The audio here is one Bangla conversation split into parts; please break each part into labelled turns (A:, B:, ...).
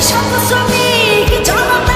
A: কৃষক শ্রমিক জন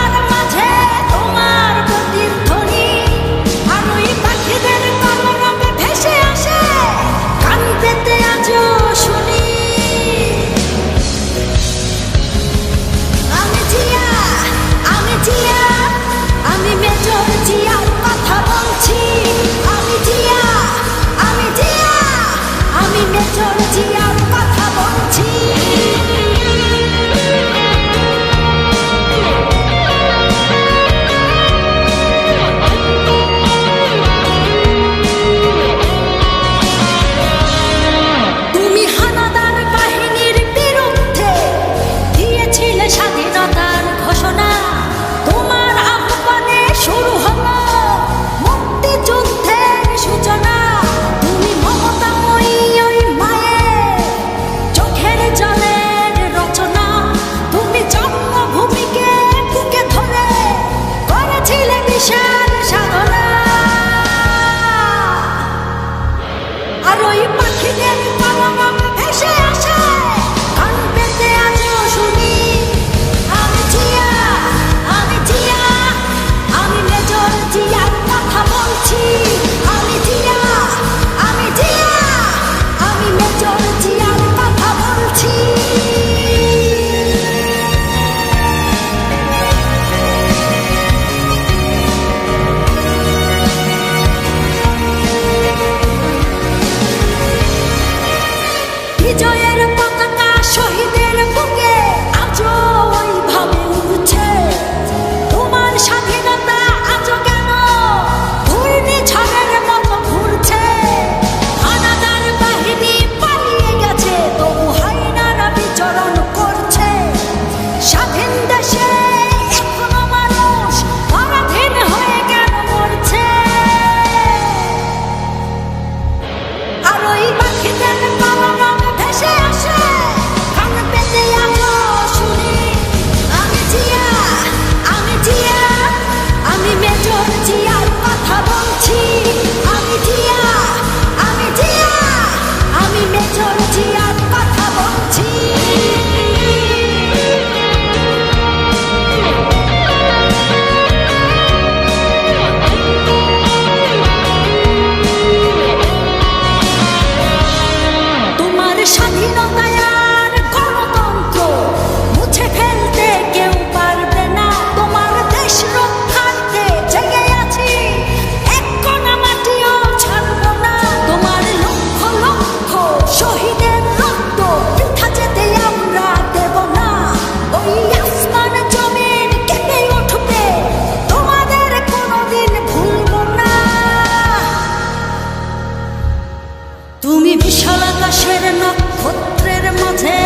A: তুমি বিশাল আকাশের নক্ষত্রের মাঝে